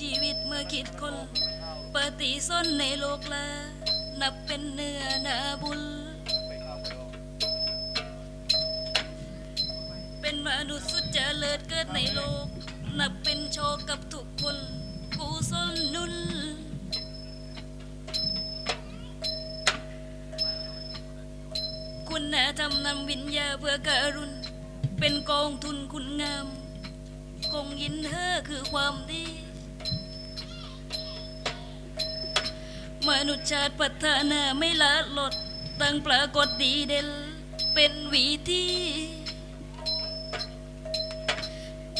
ชีวิตเมื่อคิดคน ปฏิสนในโลกลานับเป็นเนื้อนาบุญ เป็นมนุษย์สุดเจริญเกิดในโลก นับเป็นโชคกับทุกคนกุศลหนุนคุณธรรมนำวิญญาเพื่อการุณ เป็นกองทุนคุณงาม คงยินเธอคือความดี มนุษย์ชาติพัฒนาไม่ละลดตั้งปรากฏดีเด่นเป็นวิธี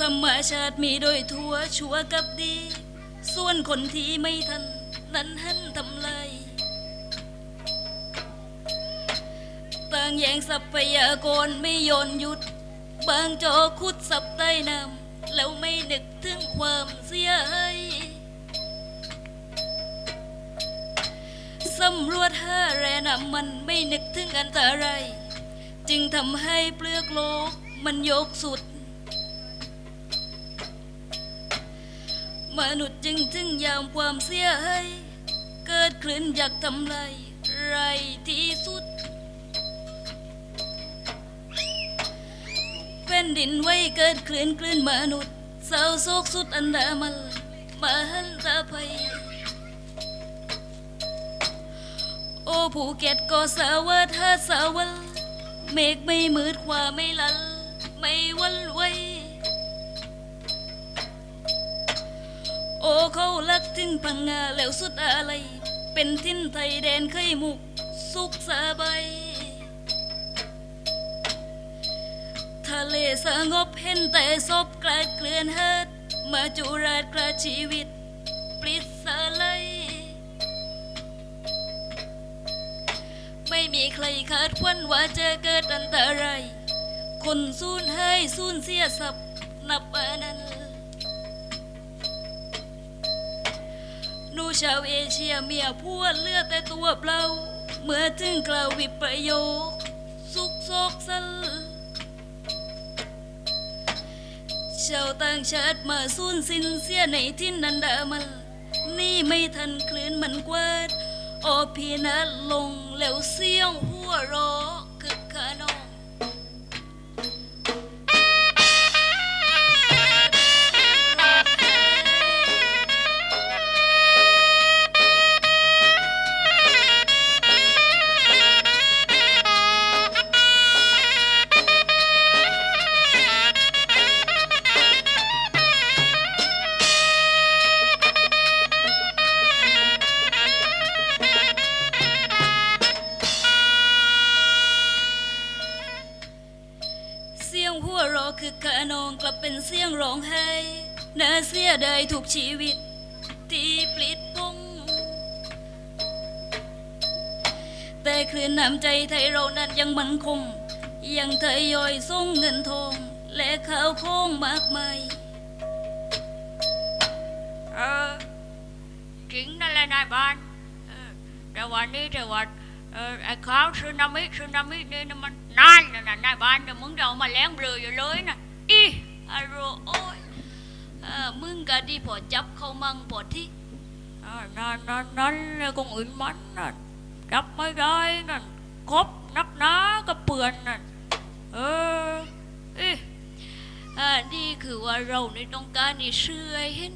ธรรมชาติมีโดยทั่วชั่วกับดี ส่วนคนที่ไม่ทัน นั้นหันทำลายต่างแย่งทรัพยากรไม่ยอนหยุด บางจอขุดสับใต้น้ำแล้วไม่นึกถึงความเสียหาย สำรวจหาแรน้ำมันไม่นึกถึงอันตรายจึงทำให้เปลือกโลกมันยกสุด มนุษย์จึงถึงยามความเสียหายเกิดคลื่นอยากทำลายไรที่สุดแผ่นดินไหวเกิดคลื่นคลื่นมนุษย์เศร้าโศกสุดอันดามันมหันตภัย โอ้ภูเก็ตก็สวัดหาสวัลเมฆไม่มืดขวาไม่ลันไม่หวันไหวโอ้เขาลักถึงพังงาแล้วสุดอะไร เป็นทิ้นไทยแดนเคยมุกสุขสบายทะเลสงบเห็นแต่ศพกลายเกลื่อนเฮิดมาจุราชกระชีวิตปลิด ม่มีใครคาดควันว่าจะเกิดอันตรายคนสูญให้สูญเสียทรัพย์นับอนันต์หนูชาวเอเชียเมียพวดเลือดแต่ตัวเปล่า เมื่อถึงกล่าววิปโยค สุกโศกสันชาวต่างชาติมาสูญสิ้นเสียในทินนันดามัน นี่ไม่ทันคลื่นมันกวาด โอพีนัดลง แล้วเยงหัวเราะคือขนองกลับเป็นเสียงร้องไห้น่าเสียดายทุกชีวิต ที่ปลิดพงแต่คลื่นน้ำใจไทยเรานั้นยังมั่นคง ยังทยอยส่งเงินทอง และข้าวของมากมายเออจริงนั่นแหละนายบ้านแต่วันนี้แต่ว่าเอไอ้ข่าวสึนามิสึนามินี่นะมันนานแล้วนะนายบ้านแต่มึงเดามาแล้งเบลออยู่เลยนะอีอารโรโอ้ยเออมึงก็ดีพอจับเขามั่งพอที่นั่นนั่นนั่นเลยคงอื่นมันน่ะจับไม่ได้นั่นครบนักหนาก็เปื่อนนั่นเอออีอ่านี่คือว่าเราในต้องการนี่เชื่อเห็น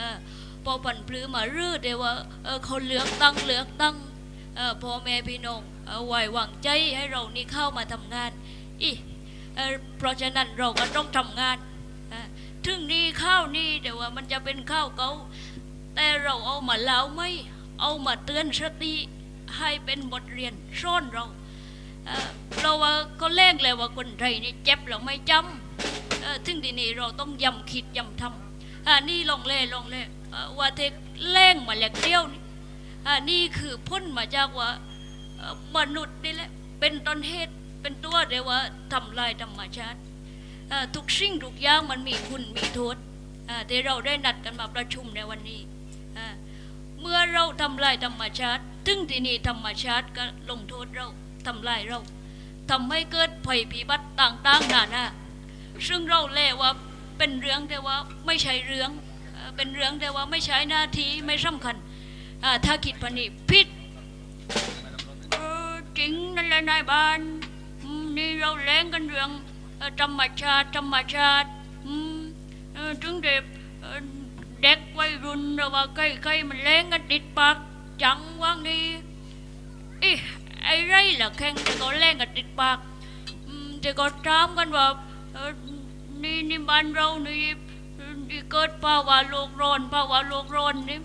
อ่าพอปั่นปลือมมารื้อเดี๋ยวว่าเออเขาเลือกตั้งเลือกตั้ง พ่อแม่พี่น้องเอาไว้วางใจให้เรานี่เข้ามาทำงานอีเอเพราะฉะนั้นเราก็ต้องทำงานถึงนี่ข้าวนี่เดี๋ยวว่ามันจะเป็นข้าวเก่าแต่เราเอามาเล่าไม่เอามาเตือนสติให้เป็นบทเรียนซ่อนเราเเราว่าก็แรงเลยว่าคนไทยนี่เจ็บเราไม่จำถึงทีนี้เราต้องยำคิดยำทำนี่ลองเล่ลองเล่ว่าเทกแรงมาแหลกเดียวนี่ อ่านี่คือพ้นมาจากว่ามนุษย์นี่แหละเป็นต้นเหตุเป็นตัวเดียว่าทำลายธรรมชาติทุกสิ่งทุกอย่างมันมีคุณมีโทษที่เราได้นัดกันมาประชุมในวันนี้ เมื่อเราทำลายธรรมชาติถึงที่นี่ธรรมชาติก็ลงโทษเราทำลายเราทำให้เกิดภัยพิบัติต่างๆนานาซึ่งเราเล่ว่าเป็นเรื่องแต่ว่าไม่ใช่เรื่องเป็นเรื่องแต่ว่าไม่ใช่หน้าที่ไม่สำคัญ ถ้าคิดพันนี้ผิดจริงนั่นแหละนายบ้านนี่เราแล้งกันเรื่องธรรมชาติธรรมชาติถึงเด็กเด็กวัยรุ่นหรือว่าใกล้ๆมันแล้งกันติดปากจังว่างนี่อีไอ้ไรล่ะแข่งแต่ก็แล้งกันติดปากอืมแต่ก็ถามกันว่านี่นี่บ้านเรานี่เนี่เกิดภาวะโลกร้อนภาวะโลกร้อนนี่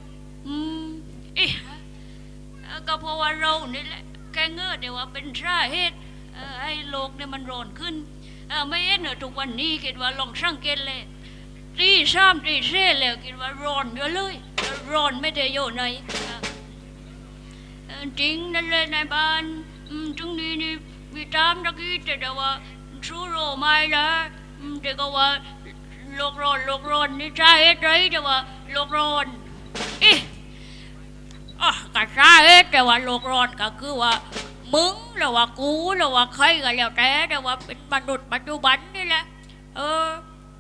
ก็เพราะว่าเรานี่แหละแกเงือเดี๋ยวว่าเป็นสาเหตุให้โลกเนี่ยมันร้อนขึ้นไม่เห็นเหรอทุกวันนี้คิดว่าลองสังเกตเลยตีสามตีเซ่แล้วคิดว่าร้อนเยอะเลยร้อนไม่ได้โยไหนจริงนั่นเลยในบ้านตรงนี้นี่มีตามตะกี้แต่เดี๋ยวว่าสู้โรไม่ละอืมแต่ก็ว่าโลกร้อนโลกร้อนนี่สาเหตุไรแต่ว่าโลกร้อนอี อะก็ใช่แต่ว่าโลกร้อนก็คือว่า มึงหรือว่ากูหรือว่าใครก็แล้วแต่แต่ว่าเป็นมนุษย์ปัจจุบันนี่แหละ เออ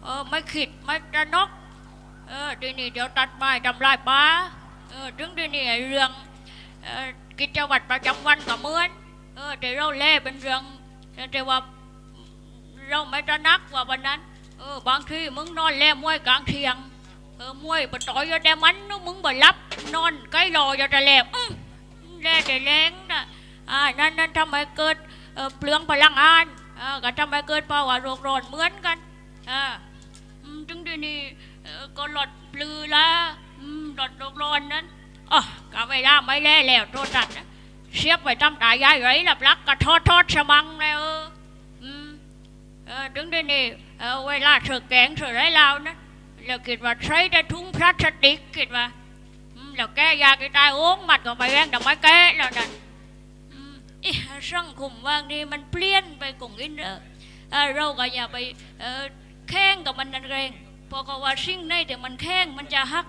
เออไม่คิดไม่จะนก เออทีนี้เดี๋ยวตัดไม้ทำลายป่าเออถึงทีนี้เรื่องเออกิจวัตรประจำวันก็เหมือน เออแต่เราแล่เป็นเรื่องแต่ว่าเราไม่ตระหนักว่าวันนั้น เออบางทีมึงนอนแล่มวยกลางเทียง ออมวยปะต่อยอแต่มันนู้มึงบ่รับนอนใกล้รออยู่แต่แลบอื้อแล่แต่แรงนะอ่านั่นนั่นทำไมเกิดเออเปลืองพลังงานอ่าก็ทำไมเกิดภาวะโรคร้อนเหมือนกันอ่าอืมถึงดีนี้เออก็หลอดปลือละอืมหลอดโรคร้อนนั้นอ๋อก็ไม่ได้ไม่แล่แล้วโทษทันนะเสียบไปทำตายายไรหลับลักก็ทอดทอดสมังแล้วเอออืมเออถึงดีนี้เออเวลาเธอแกงเธอไรลาวนะ แล้วคิดว่าใช้แต่ถุงพลาสติกคิดว่าอืมแล้วแกยากจะตายโอ้งมัดก็ไปแรงแต่ไม่แกแล้วนั่นอีสังคมว่างนี้มันเปลี่ยนไปกงอินเดอเออเราก็อย่าไปแข่งกับมันนั่นเองเพราะก็ว่าสิ่งไหนแต่มันแข่งมันจะหัก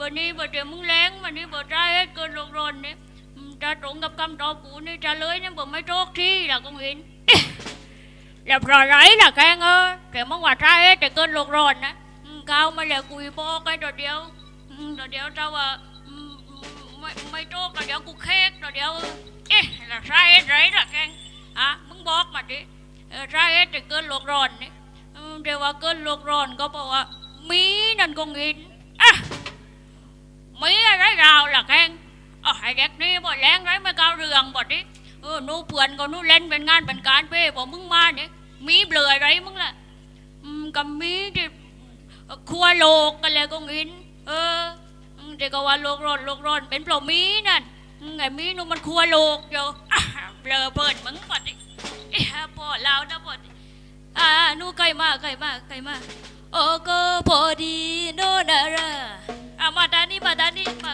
วันนี้บ่เดี๋ยวมึงแรงวันนี้บ่ได้ให้เกินโลกร้อนเนี่ยจะตรงกับคำตอบกูนี่จะเลยเนี่ยบ่ไม่โชคที่ล่ะกงอิน แล้วเพราะไรล่ะแกงเออแกมึงว่าใช่แต่เกินโลกร้อนนะก้าวมาแล้วกุยบอกไอ้ตัวเดียวตัวเดียวถ้าว่าไม่ไม่โตกตัวเดียวกูเค้กตัวเดียวเอ๊ะแล้วใช่ไรล่ะแกงอะมึงบอกมาดิใช่แต่เกินโลกร้อนนี่อืมแต่ว่าเกินโลกร้อนก็บอกว่ามีนั่นคงเห็นอะมีอะไรราวล่ะแกงอ๋อไอ้เด็กนี่บ่แรงไรไม่ก้าวเรื่องบ่ดิ ออหนูเพื่อนก็หนูเล่นเป็นงานเป็นการเป้บอกมึงมาเนี่ยมีเบลออะไรมึงล่ะอืมก็มีที่ครัวโลกกันเลยก็อิน เอออืมแต่ก็ว่าโลกร้อนโลกร้อนเป็นเปล่ามีนั่นไงมีนูมันครัวโลกอยู่อะเบลอเปิดมึงปอดดิเอ้ยพอแล้วนะปอดดิอ่านูไกลมากไกลมากไกลมากโอ้ก็พอดีโนนาราอะมาด้านนี้มาด้านนี้มา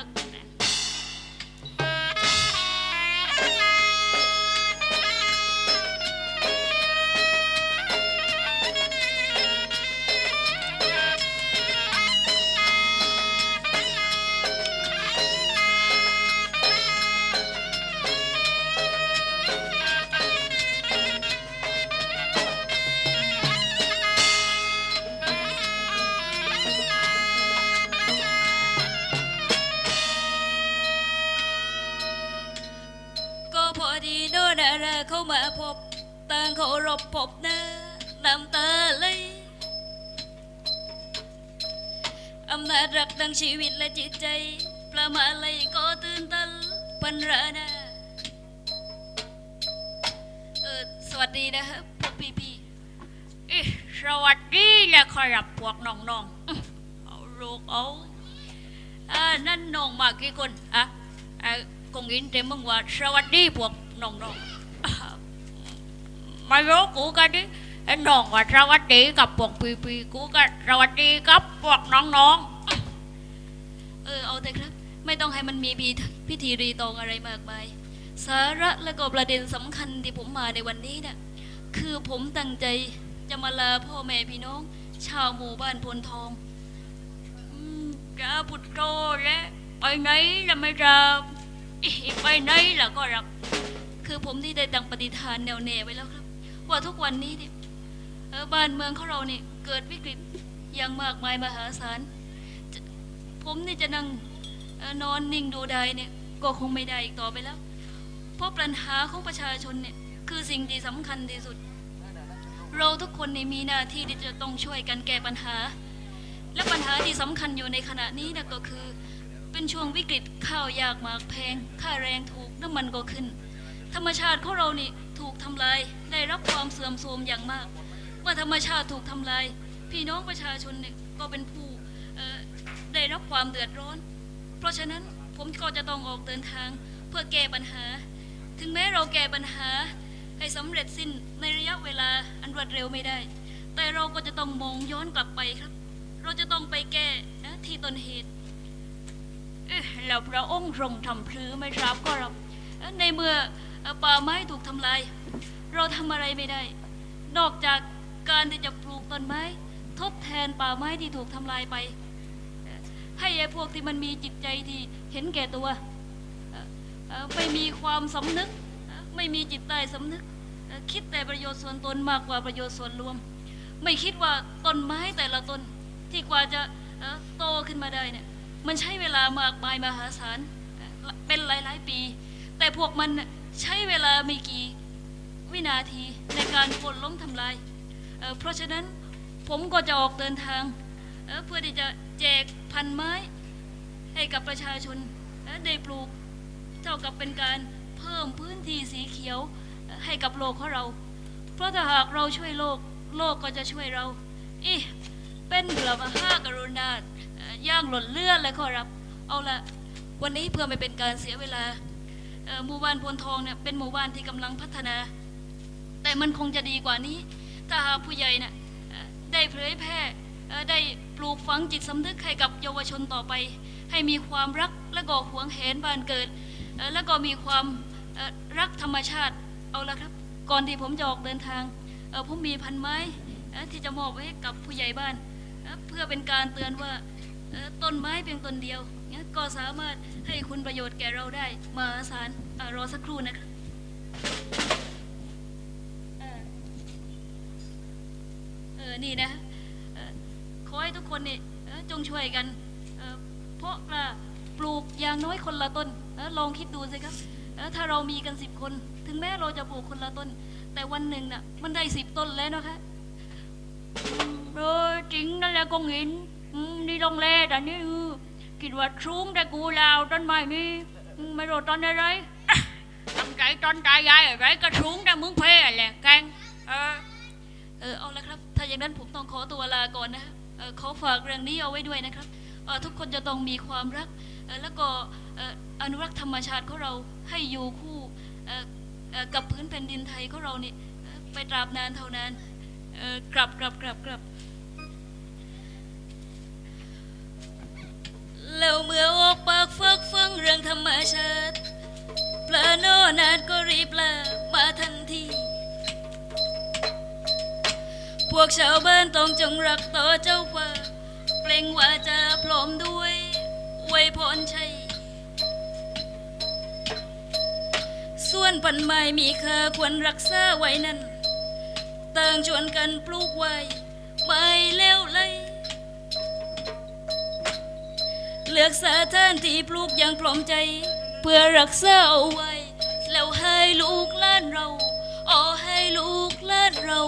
มาพบต่างเคารพพบหน้าน้ำตาไหลอำนาจรักดังชีวิตและจิตใจ ประมาณไรก็ตื่นตันปันรานาเออสวัสดีนะครับพวกพี่พี่อิสวัสดีและครับพวกน้องๆเอาลูกเอาๆอ่านั่นน้องมากี่คนอะไอ้คงอินแต่มึงว่าสวัสดีพวกน้องๆ อ่าไม่รู้กูกันดิไอ้น้องว่าสวัสดีกับพวกพี่ๆกูก็สวัสดีกับพวกน้องๆ เออเอาแต่ครับ ไม่ต้องให้มันมีพิธีพิธีรีตองอะไรมากมายสาระและก็ประเด็นสำคัญที่ผมมาในวันนี้เนี่ยคือผมตั้งใจจะมาลาพ่อแม่พี่น้อง ชาวหมู่บ้านพลทองอืมจะพุทโธและไปไหนละไม่รับไปไหนละก็รับ คือผมที่ได้ตั้งปฏิฐานแนวแน่ไว้แล้วครับ ว่าทุกวันนี้เนี่ยเออบ้านเมืองของเราเนี่เกิดวิกฤตอย่างมากมายมหาศาลผมนี่จะนั่งอนอนนิ่งดูได้เนี่ยก็คงไม่ได้อีกต่อไปแล้ว เพราะปัญหาของประชาชนเนี่ยคือสิ่งที่สำคัญที่สุด เราทุกคนในมีหน้าที่ที่จะต้องช่วยกันแก้ปัญหา และปัญหาที่สำคัญอยู่ในขณะนี้นะก็คือ เป็นช่วงวิกฤตข้าวยากหมากแพง ค่าแรงถูกน้ำมันก็ขึ้น ธรรมชาติของเรานี่ ถูกทำลาย ได้รับความเสื่อมโทรมอย่างมาก เมื่อธรรมชาติถูกทำลาย พี่น้องประชาชนเนี่ยก็เป็นผู้ได้รับความเดือดร้อน เพราะฉะนั้นผมก็จะต้องออกเดินทางเพื่อแก้ปัญหา ถึงแม้เราแก้ปัญหาให้สำเร็จสิ้นในระยะเวลาอันรวดเร็วไม่ได้ แต่เราก็จะต้องมองย้อนกลับไปครับ เราจะต้องไปแก้ที่ต้นเหตุเอ๊ะแล้วพระองค์ทรงทำพลือไม่ทราบก็รับในเมื่อ ป่าไม้ถูกทำลาย เราทำอะไรไม่ได้ นอกจากการที่จะปลูกต้นไม้ ทดแทนป่าไม้ที่ถูกทำลายไป ให้ไอ้พวกที่มันมีจิตใจที่เห็นแก่ตัว ไม่มีความสำนึก ไม่มีจิตใต้สำนึก คิดแต่ประโยชน์ส่วนตนมากกว่าประโยชน์ส่วนรวม ไม่คิดว่าต้นไม้แต่ละต้นที่กว่าจะโตขึ้นมาได้เนี่ยมันใช้เวลามากมายมหาศาลเป็นหลาย ๆ ปี แต่พวกมัน ใช้เวลาไม่กี่วินาทีในการโค่นล้มทำลายเเพราะฉะนั้นผมก็จะออกเดินทางเเพื่อที่จะแจกพันไม้ให้กับประชาชนเอ่อได้ปลูกเท่ากับเป็นการเพิ่มพื้นที่สีเขียวให้กับโลกของเรา เพราะถ้าหากเราช่วยโลก โลกก็จะช่วยเราอีเป็นพระมาหากรุณาย่างหล่นเลื่อนเลยขอรับ เอาละวันนี้เพื่อไม่เป็นการเสียเวลา หมู่บ้านพวนทองเนี่ยเป็นหมู่บ้านที่กำลังพัฒนา แต่มันคงจะดีกว่านี้ ถ้าหากผู้ใหญ่เน่ะเอ่อได้เผยแพร่ได้ปลูกฝังจิตสำนึกให้กับเยาวชนต่อไป ให้มีความรักและก็หวงแหนบ้านเกิด แล้วก็มีความรักธรรมชาติเอาละครับ ก่อนที่ผมจะออกเดินทางผมมีพันไม้ที่จะมอบไว้ให้กับผู้ใหญ่บ้าน เพื่อเป็นการเตือนว่าต้นไม้เพียงต้นเดียว ก็สามารถให้คุณประโยชน์แก่เราได้มหาศาลอะรอสักครู่นะครับเอ่อเออนี่นะเอ่อขอให้ทุกคนนี่เอ่อจงช่วยกันเอ่อเพราะว่าปลูกอย่างน้อยคนละต้นเอ่อลองคิดดูสิครับเอ่อถ้าเรามีกันสิบคน ถึงแม้เราจะปลูกคนละต้น แต่วันหนึ่งน่ะมันได้สิบต้นแล้วนะคะ เออจริงนั่นแหละกงหินอืมนี่ลงแลแต่นี่ออ คิดว่าสูงแต่กูแล้วต้นไม้นี่ไม่รู้ต้นอะไรอะตั้งใจต้นตายายอะไรก็สูงแต่มึงเพ่แหละแกงเออเออเอาละครับ ถ้าอย่างนั้นผมต้องขอตัวลาก่อนนะเออขอฝากเรื่องนี้เอาไว้ด้วยนะครับเออทุกคนจะต้องมีความรักเออแล้วก็เอออนุรักษ์ธรรมชาติของเราให้อยู่คู่เออเออกับพื้นแผ่นดินไทยของเรานี่ไปตราบนานเท่านานเออกลับกลับกลับกลับ แล้วเมื่อออกปากฟักฟังเรื่องธรรมชาติปลาโนนาดก็รีบลามาทันที พวกชาวบ้านต้องจงรักต่อเจ้าฟ้าเปล่งวาจาพร้อมด้วยไวยพรชัย ส่วนพันไม้มีค่าควรรักษาไว้นั้น ต่างชวนกันปลูกไว้ไม่เล้วไหล เลือกสถานที่ปลูกอย่างพร้อมใจ เพื่อรักษาเอาไว้ แล้วให้ลูกล้านเราอ๋อให้ลูกล้านเรา